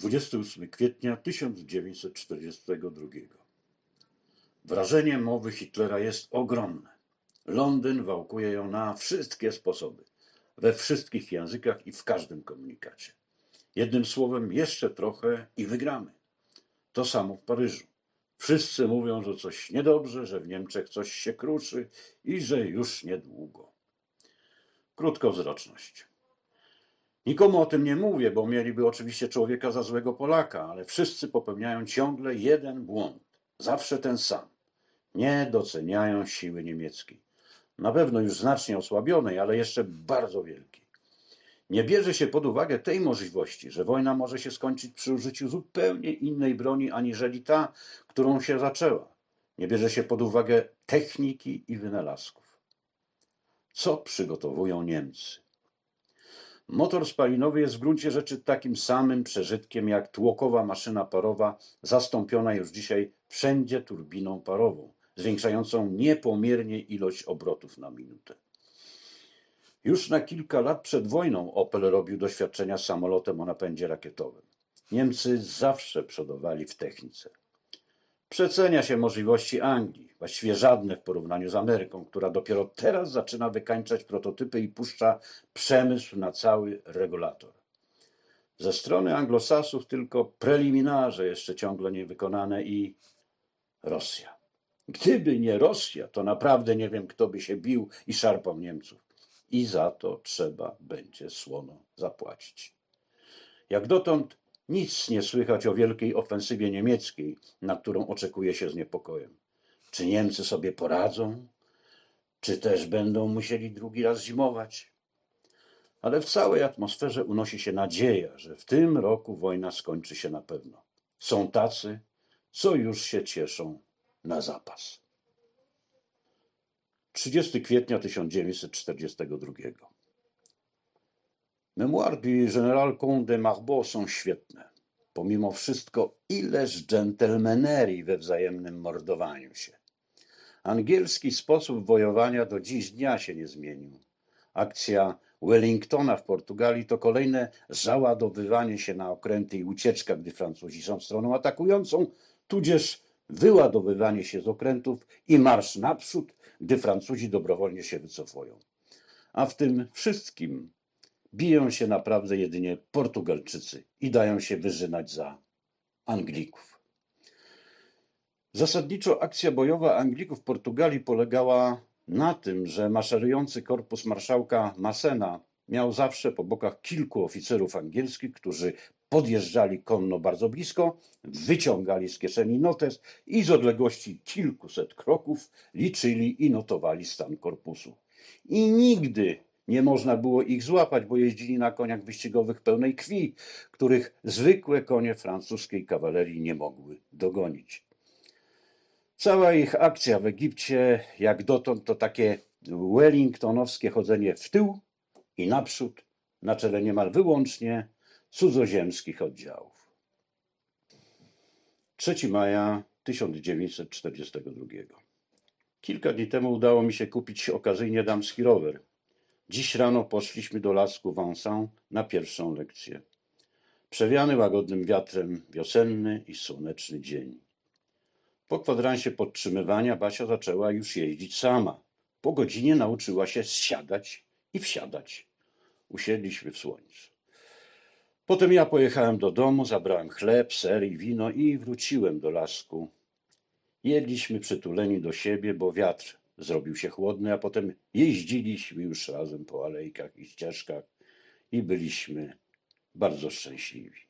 28 kwietnia 1942. Wrażenie mowy Hitlera jest ogromne. Londyn wałkuje ją na wszystkie sposoby, we wszystkich językach i w każdym komunikacie. Jednym słowem, jeszcze trochę i wygramy. To samo w Paryżu. Wszyscy mówią, że coś niedobrze, że w Niemczech coś się kruszy i że już niedługo. Krótkowzroczność. Nikomu o tym nie mówię, bo mieliby oczywiście człowieka za złego Polaka, ale wszyscy popełniają ciągle jeden błąd. Zawsze ten sam. Nie doceniają siły niemieckiej. Na pewno już znacznie osłabionej, ale jeszcze bardzo wielkiej. Nie bierze się pod uwagę tej możliwości, że wojna może się skończyć przy użyciu zupełnie innej broni aniżeli ta, którą się zaczęła. Nie bierze się pod uwagę techniki i wynalazków. Co przygotowują Niemcy? Motor spalinowy jest w gruncie rzeczy takim samym przeżytkiem jak tłokowa maszyna parowa, zastąpiona już dzisiaj wszędzie turbiną parową, zwiększającą niepomiernie ilość obrotów na minutę. Już na kilka lat przed wojną Opel robił doświadczenia z samolotem o napędzie rakietowym. Niemcy zawsze przodowali w technice. Przecenia się możliwości Anglii, właściwie żadne w porównaniu z Ameryką, która dopiero teraz zaczyna wykańczać prototypy i puszcza przemysł na cały regulator. Ze strony anglosasów tylko preliminarze jeszcze ciągle niewykonane i Rosja. Gdyby nie Rosja, to naprawdę nie wiem, kto by się bił i szarpał Niemców. I za to trzeba będzie słono zapłacić. Jak dotąd nic nie słychać o wielkiej ofensywie niemieckiej, na którą oczekuje się z niepokojem. Czy Niemcy sobie poradzą? Czy też będą musieli drugi raz zimować? Ale w całej atmosferze unosi się nadzieja, że w tym roku wojna skończy się na pewno. Są tacy, co już się cieszą na zapas. 30 kwietnia 1942. Memoiry du Général Comte de Marbeau są świetne. Pomimo wszystko, ileż dżentelmenerii we wzajemnym mordowaniu się. Angielski sposób wojowania do dziś dnia się nie zmienił. Akcja Wellingtona w Portugalii to kolejne załadowywanie się na okręty i ucieczka, gdy Francuzi są stroną atakującą, tudzież wyładowywanie się z okrętów i marsz naprzód, gdy Francuzi dobrowolnie się wycofują. A w tym wszystkim biją się naprawdę jedynie Portugalczycy i dają się wyżynać za Anglików. Zasadniczo akcja bojowa Anglików w Portugalii polegała na tym, że maszerujący korpus marszałka Massena miał zawsze po bokach kilku oficerów angielskich, którzy podjeżdżali konno bardzo blisko, wyciągali z kieszeni notes i z odległości kilkuset kroków liczyli i notowali stan korpusu. I nigdy nie można było ich złapać, bo jeździli na koniach wyścigowych pełnej krwi, których zwykłe konie francuskiej kawalerii nie mogły dogonić. Cała ich akcja w Egipcie, jak dotąd, to takie wellingtonowskie chodzenie w tył i naprzód, na czele niemal wyłącznie cudzoziemskich oddziałów. 3 maja 1942. Kilka dni temu udało mi się kupić okazyjnie damski rower. Dziś rano poszliśmy do lasku Vincent na pierwszą lekcję. Przewiany łagodnym wiatrem wiosenny i słoneczny dzień. Po kwadransie podtrzymywania Basia zaczęła już jeździć sama. Po godzinie nauczyła się zsiadać i wsiadać. Usiedliśmy w słońcu. Potem ja pojechałem do domu, zabrałem chleb, ser i wino i wróciłem do lasku. Jedliśmy przytuleni do siebie, bo wiatr zrobił się chłodny, a potem jeździliśmy już razem po alejkach i ścieżkach i byliśmy bardzo szczęśliwi.